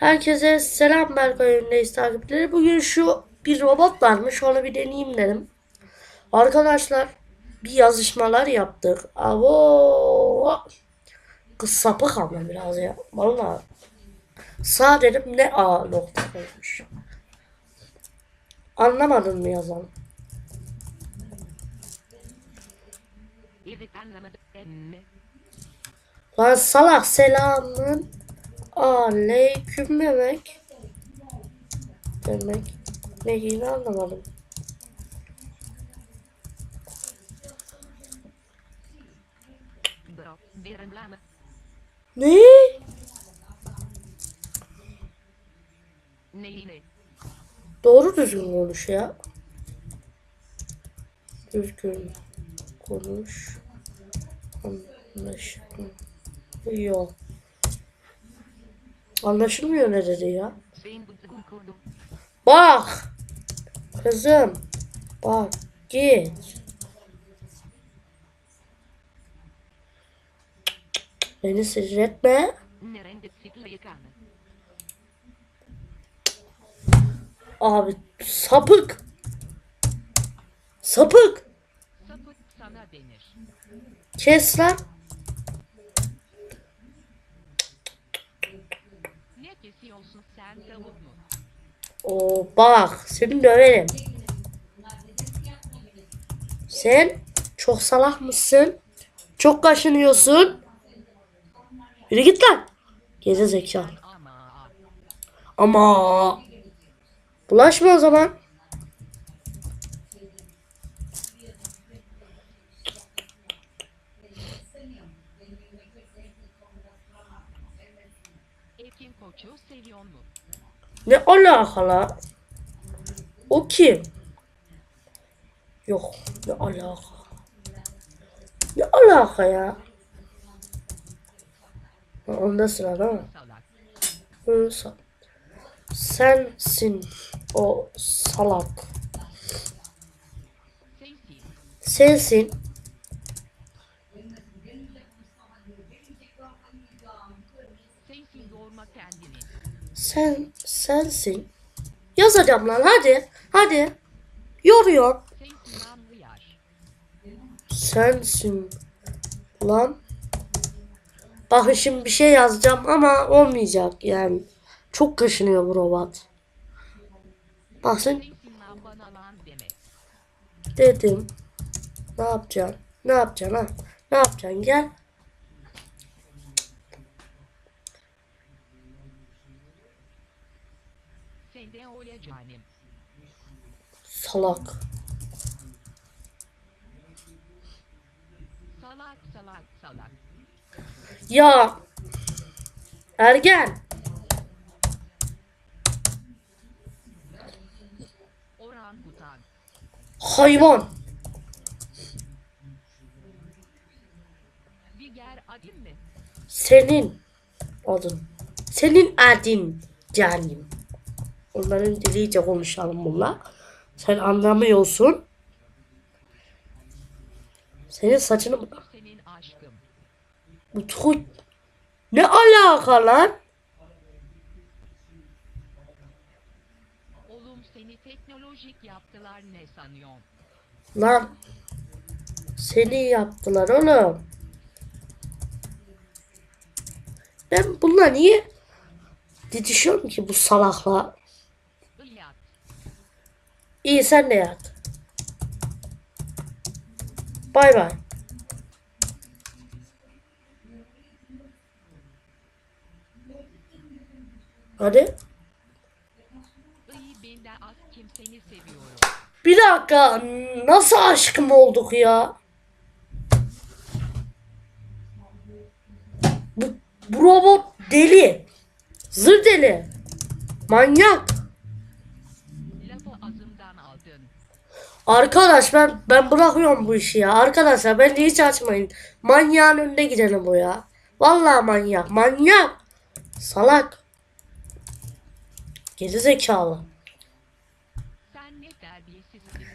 Herkese selam Berkay Öndeyiz takipçileri. Bugün şu bir robot varmış onu bir deneyeyim dedim. Arkadaşlar bir yazışmalar yaptık. Avo. Kız sapık ama biraz ya. Valla. Sağ dedim ne A nokta koymuş. Anlamadın mı yazan? Evet anlamadım. Lan salak selamın aleyküm demek. Demek. Yine anlamadım. Ne? Doğru düzgün konuş ya. Düzgün konuş. Anlaşılmıyor. Anlaşılmıyor ne dedi ya? Bak. Kızım. Bak. Git. Beni sinir etme. Abi sapık. Sapık. Kes lan. Ne kesiyorsun sen tavuk mu? Oo bak seni döverim. Sen çok salak mısın? Çok kaşınıyorsun. Yürü git lan. Geze zekalı. Ama bulaşma o zaman. Ne alaka O kim? Yok ne alaka? Ne alaka ya? Onda sıra değil mi? Salak. Hı, sa- Sensin o salak. Sensin Sen sensin. Yazacağım lan hadi. Hadi. Yoruyor. Sensin lan. Bakın şimdi bir şey yazacağım ama olmayacak yani. Çok kaşınıyor bu robot. Bakın dedim. Ne yapacaksın? Ne yapacaksın ha? Ne yapacaksın? Gel. Sen de öyle canım. Salak. Salak salak salak. Ya. Ergen. Hayvan. Senin adın. Senin adın canim. Onların diliyle konuşalım bunlar. Sen anlamıyorsun. Senin saçını... Senin aşkım. Bu tu- Ne alaka lan? Oğlum seni teknolojik yaptılar ne sanıyorsun? Lan. Seni yaptılar oğlum. Ben bununla niye didişiyorum ki bu salakla? İyi sen de yat. Bay bay. Hadi. Bir dakika. Nasıl aşkım olduk ya? Bu, bu robot deli. Zır deli. Manyak. Arkadaş ben ben bırakıyorum bu işi ya. Arkadaşlar ben de hiç açmayın. Manyağın önüne gidelim bu ya. Vallahi manyak. Manyak. Salak. Geri zekalı.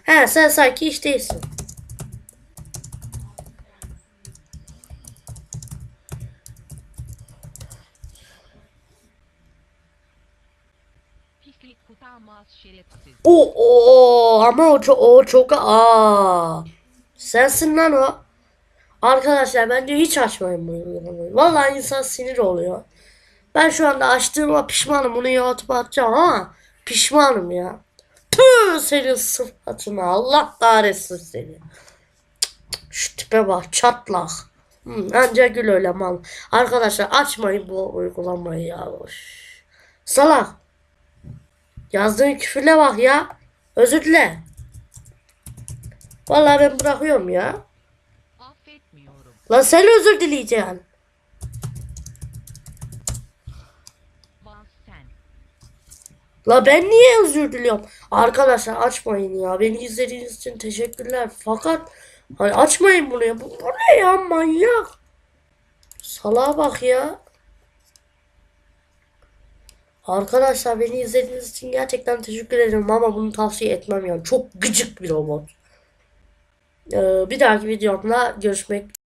He sen sanki hiç değilsin. Şerefsiz. O o ama o çok o çok aa. Sensin lan o. Arkadaşlar bence hiç açmayın bu uygulamayı. Vallahi insan sinir oluyor. Ben şu anda açtığıma pişmanım. Bunu YouTube'a atacağım ama pişmanım ya. Tüh senin sıfatına. Allah kahretsin seni. Şu tipe bak çatlak. Hmm, anca gül öyle mal. Arkadaşlar açmayın bu uygulamayı ya. Salak. Yazdığın küfürle bak ya. Özür dile. Vallahi ben bırakıyorum ya. Lan sen özür dileyeceksin. La ben niye özür diliyorum? Arkadaşlar açmayın ya. Beni izlediğiniz için teşekkürler. Fakat hani açmayın bunu ya. Bu, bu ne ya manyak? Salağa bak ya. Arkadaşlar beni izlediğiniz için gerçekten teşekkür ederim ama bunu tavsiye etmem yani. Çok gıcık bir robot. Ee, bir dahaki videomda görüşmek